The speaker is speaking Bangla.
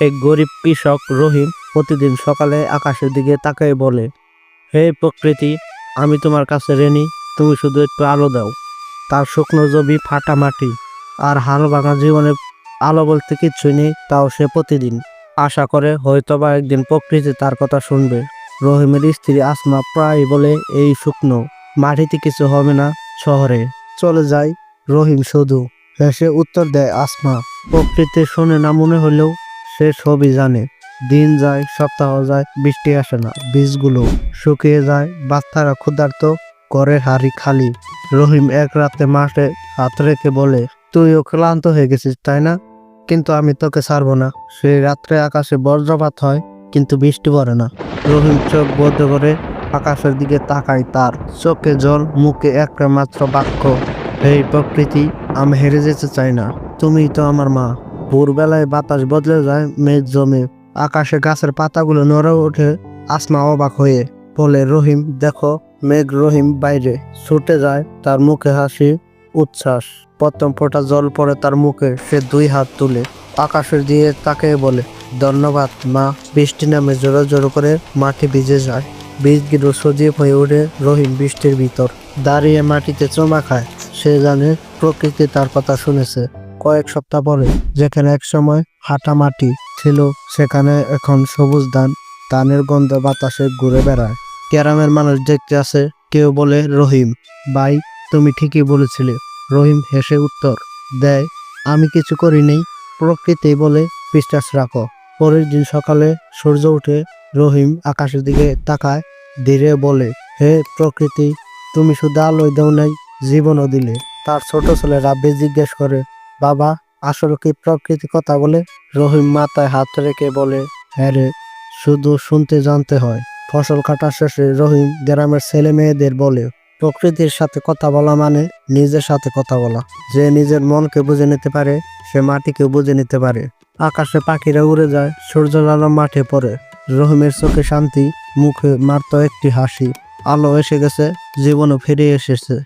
এক গরিব কৃষক রহিম প্রতিদিন সকালে আকাশের দিকে তাকাই বলে, হে প্রকৃতি, আমি তোমার কাছে রেনি তুমি শুধু একটু আলো দাও। তার শুকনো জমি ফাটা মাটি আর হাল ভাঙা জীবনে আলো বলতে কিচ্ছুই নেই, তাও সে প্রতিদিন। আশা করে হয়তোবা একদিন প্রকৃতি তার কথা শুনবে। রহিমের স্ত্রী আসমা প্রায় বলে, এই শুকনো মাটিতে কিছু হবে না, শহরে চলে যায় রহিম শুধু হেসে উত্তর দেয়, আসমা, প্রকৃতি শোনে না মনে হলেও সে সবই জানে। দিন যায়, সপ্তাহ যায়, বৃষ্টি আসে না। বীজগুলো শুকিয়ে যায়, বাচ্চারা ক্ষুধার্ত ঘরের হাড়ি খালি। রহিম এক রাতে মাঠে হাত রেখে বলে, তুইও ক্লান্ত হয়ে গেছিস, তাই না? কিন্তু আমি তোকে ছাড়বো না। সেই রাত্রে আকাশে বজ্রপাত হয়, কিন্তু বৃষ্টি পড়ে না। রহিম চোখ বদ্ধ করে আকাশের দিকে তাকায় তার। চোখে জল, মুখে একটা মাত্র বাক্য এই প্রকৃতি, আমি হেরে যেতে চাই না। তুমি তো আমার মা। ভোরবেলায় বাতাস বদলে যায় মেঘ জমে। আকাশে গাছের পাতাগুলো নড়ে ওঠে আসমা অবাক হয়ে। বলে, রহিম, দেখো, মেঘ রহিম বাইরে। ছুটে যায় তার মুখে হাসি, উচ্ছ্বাস। প্রথম ফোঁটা জল পড়ে তার মুখে, সে দুই হাত তুলে। আকাশের দিয়ে তাকে বলে, ধন্যবাদ, মা। বৃষ্টি নামে জোরো জোরো করে মাটি ভিজে যায়। বীজগুলো সজীব হয়ে ওঠে রহিম বৃষ্টির ভিতর। দাঁড়িয়ে মাটিতে চমা খায়। সে জানে প্রকৃতি তার কথা শুনেছে। কয়েক সপ্তাহ পরে যেখানে এক সময় হাঁটা মাটি ছিল, সেখানে এখন সবুজ ধান, ধানের গন্ধ বাতাসে ঘুরে বেড়ায়। ক্যারামের মানুষ দেখতে আসে, কেউ বলে, রহিম, ভাই, তুমি ঠিকই বলেছিলে। রহিম হেসে উত্তর দেয়, আমি কিছু করি নেই। প্রকৃতি বলে বিশ্বাস রাখো। পরের দিন সকালে সূর্য উঠে রহিম আকাশের দিকে তাকায়, ধীরে বলে, হে প্রকৃতি, তুমি শুধু আলোয় দেও নাই, জীবনও দিলে। তার ছোট ছেলে রাব্বি জিজ্ঞেস করে বাবা, আসলে কি প্রকৃতি কথা বলে? রহিম মাথায় হাত রেখে বলে হ্যাঁ শুধু শুনতে জানতে হয়। ফসল কাটার শেষে রহিম গ্রামের ছেলে মেয়েদের বলে, প্রকৃতির সাথে কথা বলা মানে নিজের সাথে কথা বলা। যে নিজের মনকে বুঝে নিতে পারে, সে মাটিকে বুঝে নিতে পারে। আকাশে পাখিরা উড়ে যায়, সূর্যের আলো মাঠে পড়ে। রহিমের চোখে শান্তি, মুখে মারত একটি হাসি। আলো এসে গেছে, জীবনও ফিরে এসেছে।